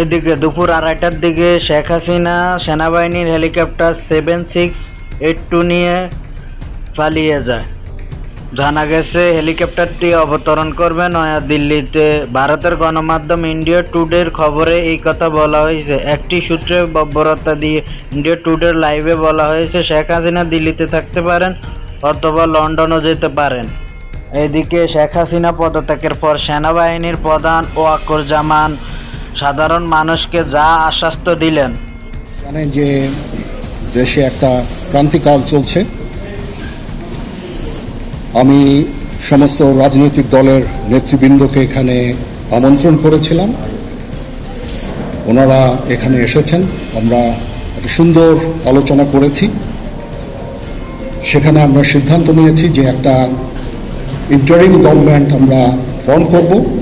এদিকে দুপুর আড়াইটার দিকে শেখ হাসিনা সেনাবাহিনীর helicopter seven six eight two নিয়ে পালিয়ে যায়। জানা গেছে, হেলিকপ্টারটি অবতরণ করবে নয়াদিল্লিতে। ভারতের গণমাধ্যম ইন্ডিয়া টুডের খবরে এই কথা বলা হয়েছে। একটি সূত্রে বর্বরতা দিয়ে ইন্ডিয়া টুডের লাইভে বলা হয়েছে, শেখ হাসিনা দিল্লিতে থাকতে পারেন অথবা লন্ডনও যেতে পারেন। এদিকে শেখ হাসিনা পদত্যাগের পর সেনাবাহিনীর প্রধান ওয়াকরুজ্জামান সাধারণ মানুষকে যা আশ্বাস্ত দিলেন। জানেন যে দেশে একটা ক্রান্তিকাল চলছে। আমি সমস্ত রাজনৈতিক দলের নেতৃবৃন্দকে এখানে আমন্ত্রণ করেছিলাম। ওনারা এখানে এসেছেন। আমরা একটা সুন্দর আলোচনা করেছি। সেখানে আমরা সিদ্ধান্ত নিয়েছি যে একটা ইন্টারিম গভর্নমেন্ট আমরা ফর্ম করব।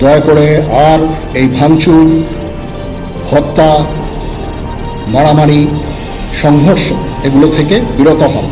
দয়া করে আর এই ভাঙচুর হত্যা মারামারি সংঘর্ষ এগুলো থেকে বিরত হন।